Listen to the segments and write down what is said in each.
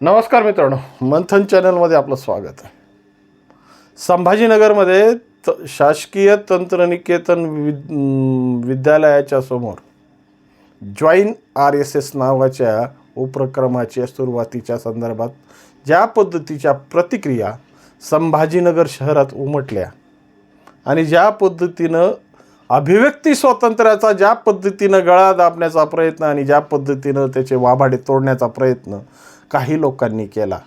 नमस्कार मित्रांनो मंथन चॅनलमध्ये आपलं स्वागत आहे. संभाजीनगरमध्ये त शासकीय तंत्रनिकेतन विद विद्यालयाच्या समोर जॉईन आर एस एस नावाच्या उपक्रमाच्या सुरुवातीच्या संदर्भात ज्या पद्धतीच्या प्रतिक्रिया संभाजीनगर शहरात उमटल्या आणि ज्या पद्धतीनं अभिव्यक्ती स्वातंत्र्याचा ज्या पद्धतीनं गळा दाबण्याचा प्रयत्न आणि ज्या पद्धतीनं त्याचे वाभाडे तोडण्याचा प्रयत्न काही लोकांनी केला.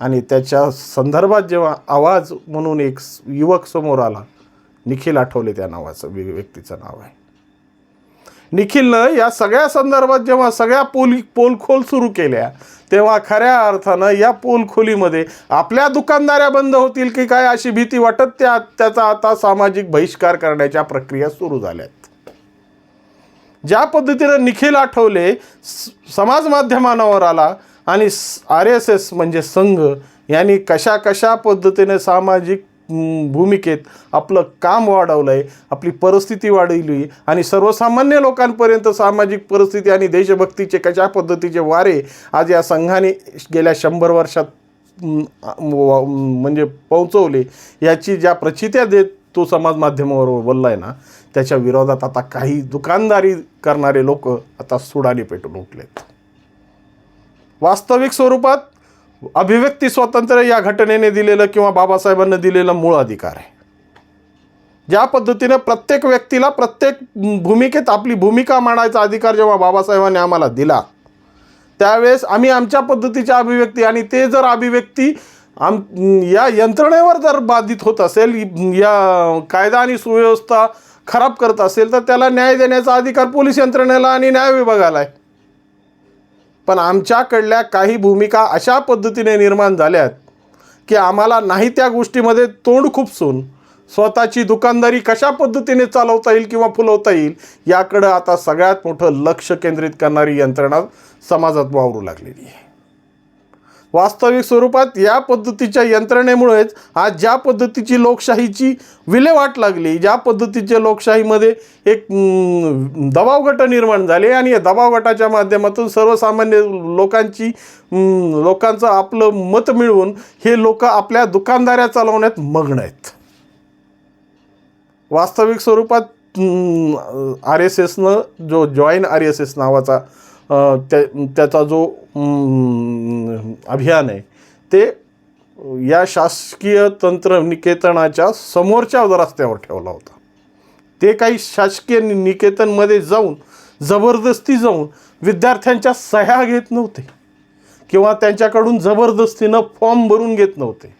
आणि त्याच्या संदर्भात जेव्हा आवाज म्हणून एक युवक समोर आला निखिल आठवले त्या नावाचं व्यक्तीचं नाव आहे. निखिलनं या सगळ्या संदर्भात जेव्हा सगळ्या पोली पोलखोल सुरू केल्या तेव्हा खऱ्या अर्थानं या पोलखोलीमध्ये आपल्या दुकानदाऱ्या बंद होतील की काय अशी भीती वाटत त्या त्याचा आता सामाजिक बहिष्कार करण्याच्या प्रक्रिया सुरू झाल्यात. ज्या पद्धतीनं निखिल आठवले समाज माध्यमांवर आला आणि आर एस एस म्हणजे संघ यांनी कशा कशा पद्धतीने सामाजिक भूमिकेत आपलं काम वाढवलं आहे आपली परिस्थिती वाढवली आणि सर्वसामान्य लोकांपर्यंत सामाजिक परिस्थिती आणि देशभक्तीचे कशा पद्धतीचे वारे आज या संघाने गेल्या शंभर वर्षात म्हणजे पोहोचवले याची ज्या प्रचित्या देत तो समाज माध्यमावर बोलला आहे ना त्याच्या विरोधात आता काही दुकानदारी करणारे लोक आता सुडाने पेटून उठलेत. वास्तविक स्वरूपात अभिव्यक्ती स्वातंत्र्य या घटनेने दिलेलं किंवा बाबासाहेबांना दिलेलं मूळ अधिकार आहे. ज्या पद्धतीने प्रत्येक व्यक्तीला प्रत्येक भूमिकेत आपली भूमिका मांडायचा अधिकार जेव्हा बाबासाहेबांनी आम्हाला दिला त्यावेळेस आम्ही आमच्या पद्धतीच्या अभिव्यक्ती आणि ते जर अभिव्यक्ती आम या यंत्रणेवर जर बाधित होत असेल या कायदा आणि सुव्यवस्था खराब करत असेल तर त्याला न्याय देण्याचा अधिकार पोलीस यंत्रणेला आणि न्याय विभागाला आहे. पण आमच्याकडल्या काही भूमिका अशा पद्धतीने निर्माण झाल्यात की आम्हाला नाही त्या गोष्टीमध्ये तोंड खुपसून स्वतःची दुकानदारी कशा पद्धतीने चालवता येईल किंवा फुलवता येईल याकडं आता सगळ्यात मोठं लक्ष केंद्रित करणारी यंत्रणा समाजात वावरू लागलेली आहे. वास्तविक स्वरूपात या पद्धतीच्या यंत्रणेमुळेच आज ज्या पद्धतीची लोकशाहीची विल्हेवाट लागली ज्या पद्धतीच्या लोकशाहीमध्ये एक दबाव गट निर्माण झाले आणि या दबाव गटाच्या माध्यमातून सर्वसामान्य लोकांची लोकांचं आपलं मत मिळवून हे लोक आपल्या दुकानदाऱ्या चालवण्यात मग्न आहेत. वास्तविक स्वरूपात आर एस एसनं जो जॉईन आर एस एस नावाचा त्या त्याचा जो अभियान आहे ते या शासकीय तंत्र निकेतनाच्या समोरच्या रस्त्यावर ठेवला होता. ते काही शासकीय नि- निकेतनमध्ये जाऊन जबरदस्ती जाऊन विद्यार्थ्यांच्या सह्या घेत नव्हते किंवा त्यांच्याकडून जबरदस्तीनं फॉर्म भरून घेत नव्हते.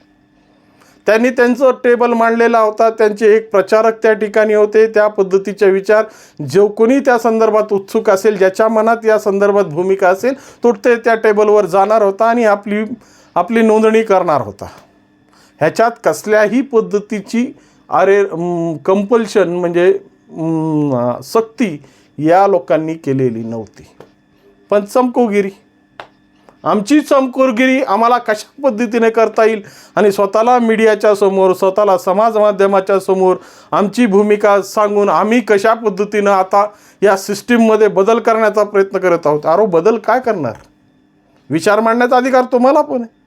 त्यांनी त्यांचं टेबल मांडलेला होता. त्यांचे एक प्रचारक त्या ठिकाणी होते. त्या पद्धतीचे विचार जो कोणी त्या संदर्भात उत्सुक असेल ज्याच्या मनात या संदर्भात भूमिका असेल तो ते त्या टेबलवर जाणार होता आणि आपली आपली नोंदणी करणार होता. ह्याच्यात कसल्याही पद्धतीची अरे कंपल्शन म्हणजे सक्ती या लोकांनी केलेली नव्हती. पण चमकोगिरी. आमची चमकोरगिरी आम्हाला कशा पद्धतीने करता येईल? आणि स्वतःला मीडियाच्या समोर स्वतःला समाज माध्यमाच्या समोर आमची भूमिका सांगून आम्ही कशा पद्धतीनं आता या सिस्टीममध्ये बदल करण्याचा प्रयत्न करत आहोत? अरो हो, बदल काय करणार? विचार मांडण्याचा अधिकार तुम्हाला पण आहे.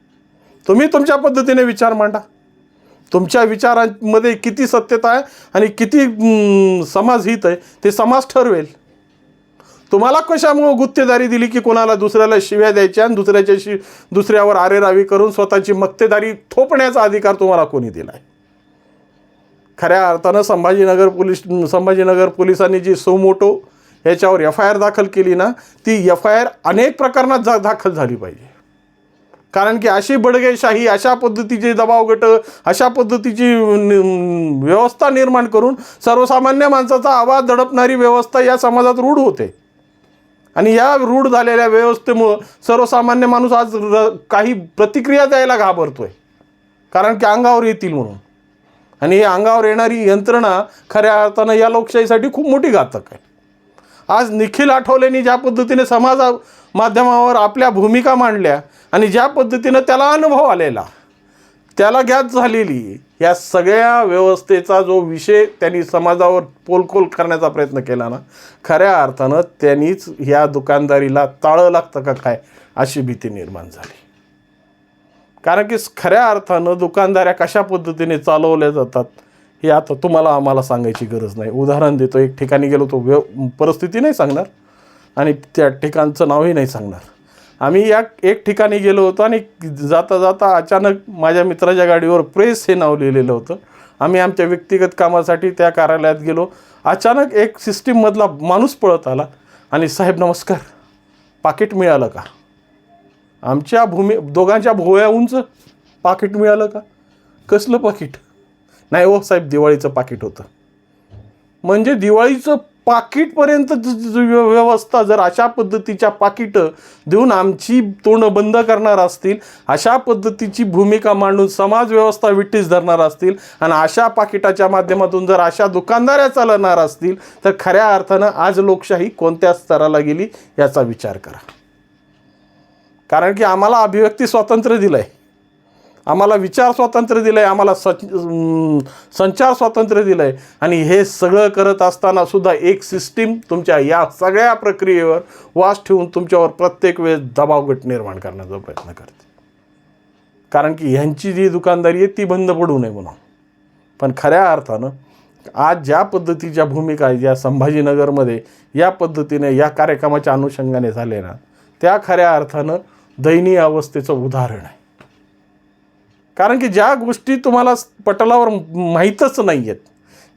तुम्ही तुमच्या पद्धतीने विचार मांडा. तुमच्या विचारांमध्ये किती सत्यता आहे आणि किती समाजहित आहे ते समाज ठरवेल. तुम्हाला कशामुळं गुत्तेदारी दिली की कोणाला दुसऱ्याला शिव्या द्यायच्या आणि दुसऱ्याच्या शि दुसऱ्यावर आरेरावी करून स्वतःची मक्तेदारी थोपण्याचा अधिकार तुम्हाला कोणी दिला आहे खऱ्या अर्थानं संभाजीनगर पोलीस संभाजीनगर पोलिसांनी जी सोमोटो याच्यावर एफ आय आर दाखल केली ना ती एफ आय आर अनेक प्रकरणात जा दाखल झाली पाहिजे. कारण की अशी बडगेशाही अशा पद्धतीचे दबाव गट अशा पद्धतीची व्यवस्था निर्माण करून सर्वसामान्य माणसाचा आवाज दडपणारी व्यवस्था या समाजात रूढ होते. आणि या रूढ झालेल्या व्यवस्थेमुळं सर्वसामान्य माणूस आज र काही प्रतिक्रिया द्यायला घाबरतोय. कारण की अंगावर येतील म्हणून. आणि ही अंगावर येणारी यंत्रणा खऱ्या अर्थानं या लोकशाहीसाठी खूप मोठी घातक आहे. आज निखिल आठवलेंनी ज्या पद्धतीने समाजा माध्यमावर आपल्या भूमिका मांडल्या आणि ज्या पद्धतीनं त्याला अनुभव आलेला त्याला ज्ञात झालेली या सगळ्या व्यवस्थेचा जो विषय त्यांनी समाजावर पोलखोल करण्याचा प्रयत्न केला ना खऱ्या अर्थानं त्यांनीच ह्या दुकानदारीला ताळं लागतं का काय अशी भीती निर्माण झाली. कारण की खऱ्या अर्थानं दुकानदाऱ्या कशा पद्धतीने चालवल्या जातात हे आता तुम्हाला आम्हाला सांगायची गरज नाही. उदाहरण देतो एक ठिकाणी गेलो तो व्यव परिस्थिती नाही सांगणार आणि त्या ठिकाणचं नावही नाही सांगणार. आम्ही या एक ठिकाणी गेलो होतो आणि जाता जाता अचानक माझ्या मित्राच्या गाडीवर प्रेस हे नाव लिहिलेलं होतं. आम्ही आमच्या व्यक्तिगत कामासाठी त्या कार्यालयात गेलो. अचानक एक सिस्टीममधला माणूस पळत आला आणि साहेब नमस्कार पाकिट मिळालं का? आमच्या भूमी दोघांच्या भोवया उंच पाकिट मिळालं का? कसलं पाकिट? नाही हो साहेब दिवाळीचं पाकिट होतं. म्हणजे दिवाळीचं पाकिटपर्यंत व्य- व्यवस्था जर अशा पद्धतीच्या पाकिटं देऊन आमची तोंड बंद करणार असतील अशा पद्धतीची भूमिका मांडून समाज व्यवस्था विटीस धरणार असतील आणि अशा पाकिटाच्या माध्यमातून जर अशा दुकानदाऱ्या चालणार असतील तर खऱ्या अर्थानं आज लोकशाही कोणत्या स्तराला गेली याचा विचार करा. कारण की आम्हाला अभिव्यक्ती स्वातंत्र्य दिलं आहे आम्हाला विचार स्वातंत्र्य दिलं आहे आम्हाला सच संचार स्वातंत्र्य दिलं आहे आणि हे सगळं करत असताना सुद्धा एक सिस्टीम तुमच्या या सगळ्या प्रक्रियेवर वास ठेवून तुमच्यावर प्रत्येक वेळेस दबावगट निर्माण करण्याचा प्रयत्न करते. कारण की ह्यांची जी दुकानदारी आहे ती बंद पडू नये म्हणून. पण खऱ्या अर्थानं आज ज्या पद्धतीच्या भूमिका आहेत या संभाजीनगरमध्ये या पद्धतीने या कार्यक्रमाच्या अनुषंगाने झाले ना त्या खऱ्या अर्थानं दयनीय अवस्थेचं उदाहरण आहे. कारण की ज्या गोष्टी तुम्हाला पटलावर माहीतच नाही आहेत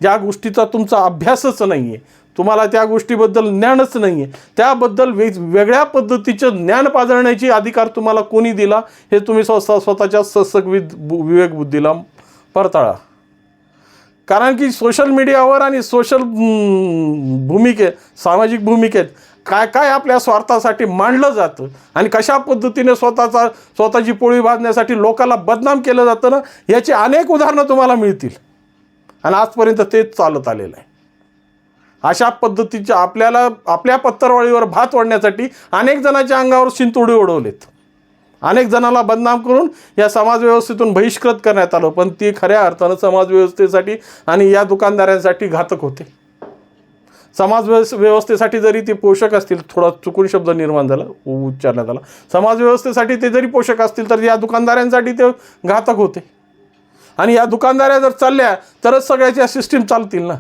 ज्या गोष्टीचा तुमचा अभ्यासच नाही आहे तुम्हाला त्या गोष्टीबद्दल ज्ञानच नाही आहे त्याबद्दल वेग वेगळ्या पद्धतीचं ज्ञान पाजळण्याची अधिकार तुम्हाला कोणी दिला हे तुम्ही स्वतः स्वतःच्या ससक विद परताळा. कारण की सोशल मीडियावर आणि सोशल भूमिकेत सामाजिक भूमिकेत काय काय आपल्या स्वार्थासाठी मांडलं जातं? आणि कशा पद्धतीने स्वतःचा स्वतःची पोळी भाजण्यासाठी लोकांना बदनाम केलं जातं ना? याची अनेक उदाहरणं तुम्हाला मिळतील. आणि आजपर्यंत तेच चालत आलेलं आहे. अशा पद्धतीच्या आपल्याला आपल्या पत्तरवाळीवर भात वाढण्यासाठी अनेक जणांच्या अंगावर शिंतोडी ओढवलेत अनेक जणांना बदनाम करून या समाजव्यवस्थेतून बहिष्कृत करण्यात आलं पण ती खऱ्या अर्थानं समाजव्यवस्थेसाठी आणि या दुकानदारांसाठी घातक होते. समाज व्यवस व्यवस्थेसाठी जरी ते पोषक असतील थोडा चुकून शब्द निर्माण झाला उ- उच्चारण्यात आला. समाज व्यवस्थेसाठी ते जरी पोषक असतील तर या दुकानदारांसाठी ते घातक होते. आणि या दुकानदाऱ्या जर चालल्या तरच सगळ्याच्या सिस्टीम चालतील ना.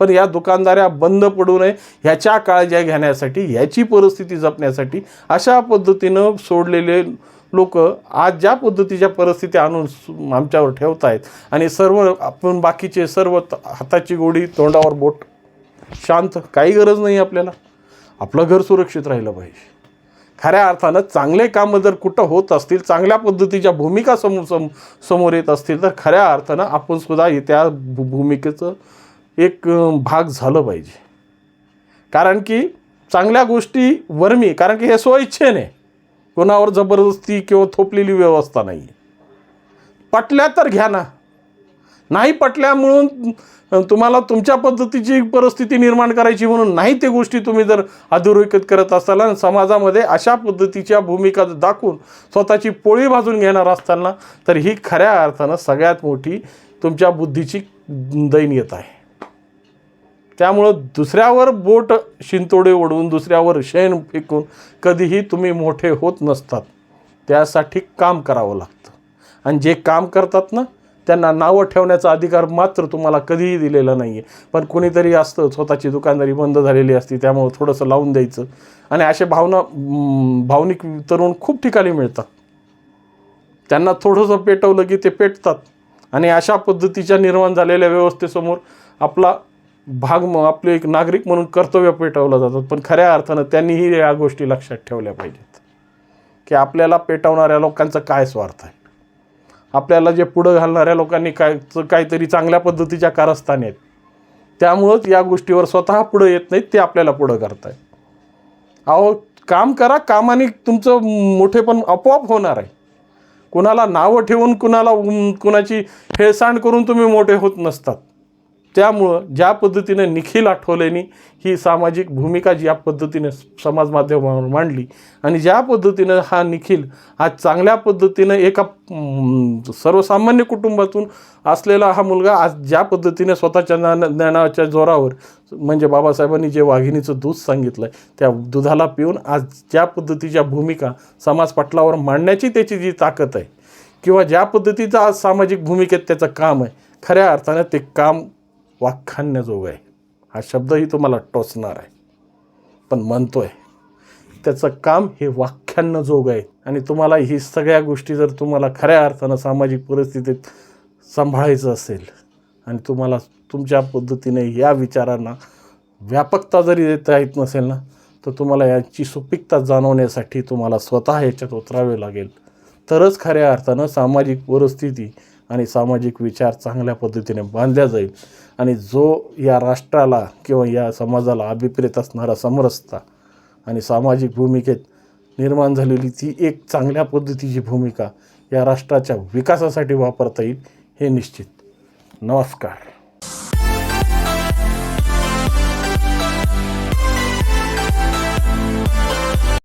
पण या दुकानदाऱ्या बंद पडू नये ह्याच्या काळजी घेण्यासाठी ह्याची परिस्थिती जपण्यासाठी अशा पद्धतीनं सोडलेले लोक आज ज्या पद्धतीच्या परिस्थिती आणून सु- आमच्यावर ठेवत आहेत आणि सर्व आपण बाकीचे सर्व त- हाताची गोडी तोंडावर बोट शांत काही गरज नाही आपल्याला. आपलं घर सुरक्षित राहिलं पाहिजे. खऱ्या अर्थानं चांगले कामं जर कुठं होत असतील चांगल्या पद्धतीच्या भूमिका समोर सम समोर येत असतील तर खऱ्या अर्थानं आपण सुद्धा त्या भू- भूमिकेचं एक भाग झालं पाहिजे. कारण की चांगल्या गोष्टी वर्मी कारण की हे स्वइच्छेने कोणावर जबरदस्ती किंवा थोपलेली व्यवस्था नाही आहे पटल्या तर घ्या ना. नाही पटल्या म्हणून तुम्हाला तुमच्या पद्धतीची परिस्थिती निर्माण करायची म्हणून नाही ते गोष्टी तुम्ही जर अधोरेखित करत असाल आणि समाजामध्ये अशा पद्धतीच्या भूमिका दाखवून स्वतःची पोळी भाजून घेणार असताना तर ही खऱ्या अर्थानं सगळ्यात मोठी तुमच्या बुद्धीची दैन्यता आहे. त्यामुळं दुसऱ्यावर बोट शिंतोडे ओढवून दुसऱ्यावर शेण फेकून कधीही तुम्ही मोठे होत नसतात. त्यासाठी काम करावं लागतं. आणि जे काम करतात ना त्यांना नावं ठेवण्याचा अधिकार मात्र तुम्हाला कधीही दिलेला नाही आहे पण कोणीतरी असतं स्वतःची दुकानदारी बंद झालेली असती त्यामुळं थोडंसं लावून द्यायचं. आणि असे भावना भावनिक तरुण खूप ठिकाणी मिळतात. त्यांना थोडंसं पेटवलं की ते पेटतात. आणि अशा पद्धतीच्या निर्माण झालेल्या व्यवस्थेसमोर आपला भाग म आपले एक नागरिक म्हणून कर्तव्य पेटवलं जातं. पण खऱ्या अर्थानं त्यांनीही या गोष्टी लक्षात ठेवल्या पाहिजेत. की आपल्याला पेटवणाऱ्या लोकांचा काय स्वार्थ आहे? आपल्याला जे पुढं घालणाऱ्या लोकांनी काय काहीतरी चांगल्या पद्धतीच्या कारस्थानी आहेत. त्यामुळंच या गोष्टीवर स्वतः पुढं येत नाहीत ते आपल्याला पुढं करतायत. अहो काम करा कामाने तुमचं मोठेपण आपोआप होणार आहे. कुणाला नावं ठेवून कुणाला कुणाची हेळसांड करून तुम्ही मोठे होत नसतात. त्यामुळं ज्या पद्धतीने निखिल आठवलेनी ही सामाजिक भूमिका ज्या पद्धतीने समाज माध्यमावर मांडली आणि ज्या पद्धतीनं हा निखिल आज चांगल्या पद्धतीनं एका सर्वसामान्य कुटुंबातून असलेला हा मुलगा आज ज्या पद्धतीने स्वतःच्या ज्ञान ज्ञानाच्या जोरावर म्हणजे बाबासाहेबांनी जे वाघिणीचं दूध सांगितलं आहे त्या दुधाला पिऊन आज ज्या पद्धतीच्या भूमिका समाज पटलावर मांडण्याची त्याची जी ताकद आहे किंवा ज्या पद्धतीचं आज सामाजिक भूमिकेत त्याचं काम आहे खऱ्या अर्थानं ते काम वाखाणण्याजोगं आहे. हा शब्दही तुम्हाला टोचणार आहे. पण म्हणतो आहे त्याचं काम हे वाख्यानं आहे. आणि तुम्हाला ही सगळ्या गोष्टी जर तुम्हाला खऱ्या अर्थानं सामाजिक परिस्थितीत सांभाळायचं असेल आणि तुम्हाला तुमच्या पद्धतीने या विचारांना व्यापकता जरी देता येत नसेल ना तर तुम्हाला याची सुपीकता जाणवण्यासाठी तुम्हाला स्वतः याच्यात उतरावे लागेल. तरच खऱ्या अर्थानं सामाजिक परिस्थिती आणि सामाजिक विचार चांगल्या पद्धतीने बांधल्या जाईल. आणि जो या राष्ट्राला किंवा या समाजाला अभिप्रेत असणारा समरसता आणि सामाजिक भूमिकेत निर्माण झालेली ती एक चांगल्या पद्धतीची भूमिका या राष्ट्राच्या विकासासाठी वापरता येईल हे निश्चित. नमस्कार.